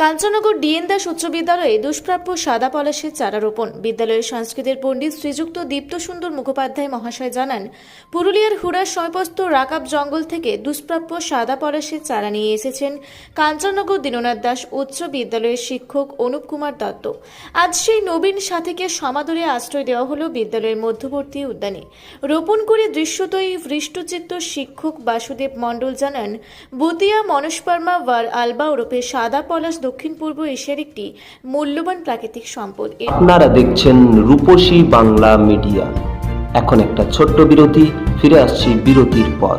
Kanchannagar DNA Das উচ্চ বিদ্যালয়ে দুষ্প্রাপ্য সাদা পলাশের চারা রোপণ বিদ্যালয়ের সংস্কৃতের পণ্ডিত শ্রীযুক্ত দীপ্ত সুন্দর মুখোপাধ্যায় মহাশয় জানান, পুরুলিয়ার হুড়ার সময়পস্ত রাকাব জঙ্গল থেকে দুষ্প্রাপ্য সাদা পলাশের চারা নিয়ে এসেছেন কাঞ্চননগর দীননাথ দাস উচ্চ বিদ্যালয়ের শিক্ষক অনুপ কুমার দত্ত। আজ সেই নবীন সাথীকে সমাদরে আশ্রয় দেওয়া হলো বিদ্যালয়ের মধ্যবর্তী উদ্যানে। রোপণ করে দৃশ্যতই হৃষ্টচিত্ত শিক্ষক বাসুদেব মণ্ডল জানান, বুতিয়া মনস্পর্মা ওয়ার আলবা ওরফে সাদা পলাশ দক্ষিণ পূর্ব এশিয়ার একটি মূল্যবান প্রাকৃতিক সম্পদ। আপনারা দেখছেন রূপসী বাংলা মিডিয়া। এখন একটা ছোট্ট বিরতি, ফিরে আসছি বিরতির পর।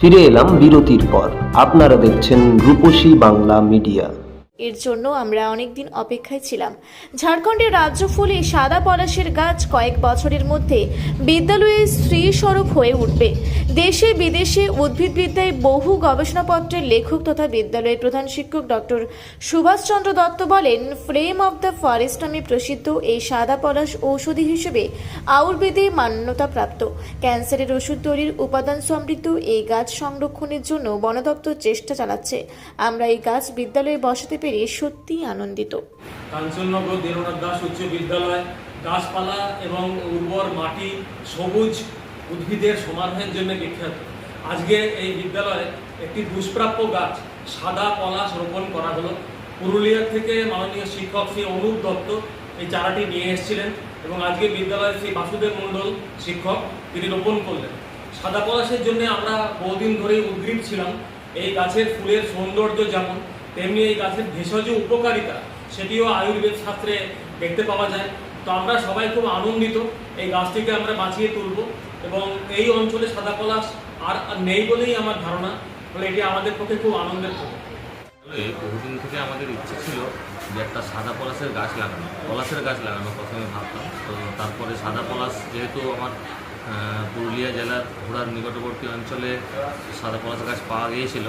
ফিরে এলাম বিরতির পর। আপনারা দেখছেন রূপসী বাংলা মিডিয়া। এর জন্য আমরা অনেকদিন অপেক্ষায় ছিলাম। ঝাড়খণ্ডের রাজ্য ফুলে সাদা পলাশের গাছ কয়েক বছরের মধ্যে বিদ্যালয়ে স্ত্রী স্বরূপ হয়ে উঠবে। দেশে বিদেশে উদ্ভিদবিদ্যায় বহু গবেষণাপত্রের লেখক তথা বিদ্যালয়ের প্রধান শিক্ষক ডক্টর সুভাষচন্দ্র দত্ত বলেন, ফ্লেম অব দ্য ফরেস্ট নামে প্রসিদ্ধ এই সাদা পলাশ ঔষধি হিসেবে আয়ুর্বেদে মান্যতাপ্রাপ্ত। ক্যান্সারের ওষুধ তৈরির উপাদান সমৃদ্ধ এই গাছ সংরক্ষণের জন্য বন দপ্তর চেষ্টা চালাচ্ছে। আমরা এই গাছ বিদ্যালয়ে বসাতে পেরে সত্যিই আনন্দিত। কাঞ্চননগর দীননাথ দাস উচ্চ বিদ্যালয়, গাছপালা এবং উর্বর মাটি সবুজ উদ্ভিদের সমারোহের জন্য বিখ্যাত। আজকে এই বিদ্যালয়ে একটি দুষ্প্রাপ্য গাছ সাদা পলাশ রোপণ করা হলো। পুরুলিয়া থেকে মাননীয় শিক্ষক শ্রী অনুপ দত্ত এই চারাটি নিয়ে এসেছিলেন এবং আজকে বিদ্যালয়ের শ্রী বাসুদেব মণ্ডল শিক্ষক, তিনি রোপণ করলেন। সাদা পলাশের জন্য আমরা বহুদিন ধরেই উদ্গ্রীব ছিলাম। এই গাছের ফুলের সৌন্দর্য যেমন, তেমনি এই গাছের ভেষজ উপকারিতা, সেটিও আয়ুর্বেদ শাস্ত্রে দেখতে পাওয়া যায়। তো আমরা সবাই খুব আনন্দিত। এই গাছটিকে আমরা বাঁচিয়ে তুলব এবং এই অঞ্চলে সাদা পলাশ আর নেই বলেই আমার ধারণা। ফলে এটি আমাদের পক্ষে খুব আনন্দের খবর। বহুদিন থেকে আমাদের ইচ্ছে ছিল যে একটা সাদা পলাশের গাছ লাগানো। পলাশের গাছ লাগানো প্রথমে ভাবতাম। তো তারপরে সাদা পলাশ যেহেতু আমার পুরুলিয়া জেলার ঘোড়ার নিকটবর্তী অঞ্চলে সাদা পলাশ গাছ পাওয়া গিয়েছিল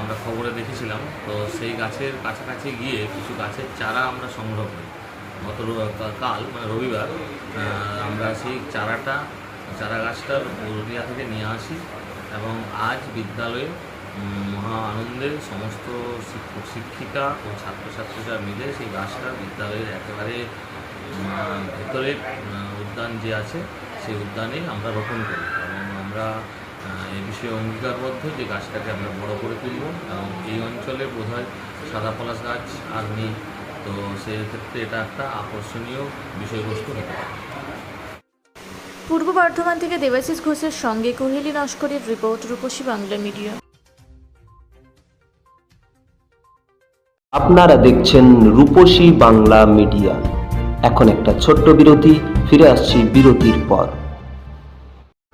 আমরা খবরে দেখেছিলাম। তো সেই গাছের কাছাকাছি গিয়ে কিছু গাছের চারা আমরা সংগ্রহ করি। গত কাল মানে রবিবার আমরা সেই চারাটা চারা গাছটা পুরুলিয়া থেকে নিয়ে আসি এবং আজ বিদ্যালয়ে মহা আনন্দে সমস্ত শিক্ষক শিক্ষিকা ও ছাত্রছাত্রীরা মিলে সেই গাছটা বিদ্যালয়ের একেবারে ভেতরে উদ্যান যে আছে, সেই উদ্যানে আমরা রোপণ করি এবং আমরা এ বিষয়ে অঙ্গীকারবদ্ধ যে গাছটাকে আমরা বড় করে তুলব এবং এই অঞ্চলে বোধহয় সাদা পলাশ গাছ আর নেই। তো সেই ক্ষেত্রে এটা একটা আকর্ষণীয় বিষয়বস্তু হতে পারে। পূর্ব বর্ধমান থেকে দেবাশিস ঘোষের সঙ্গে কোহেলি নস্করের রিপোর্ট রূপসী বাংলা মিডিয়া। আপনারা দেখছেন রূপসী বাংলা মিডিয়া। এখন একটা ছোট্ট বিরতি ফিরে আসছি বিরতির পর।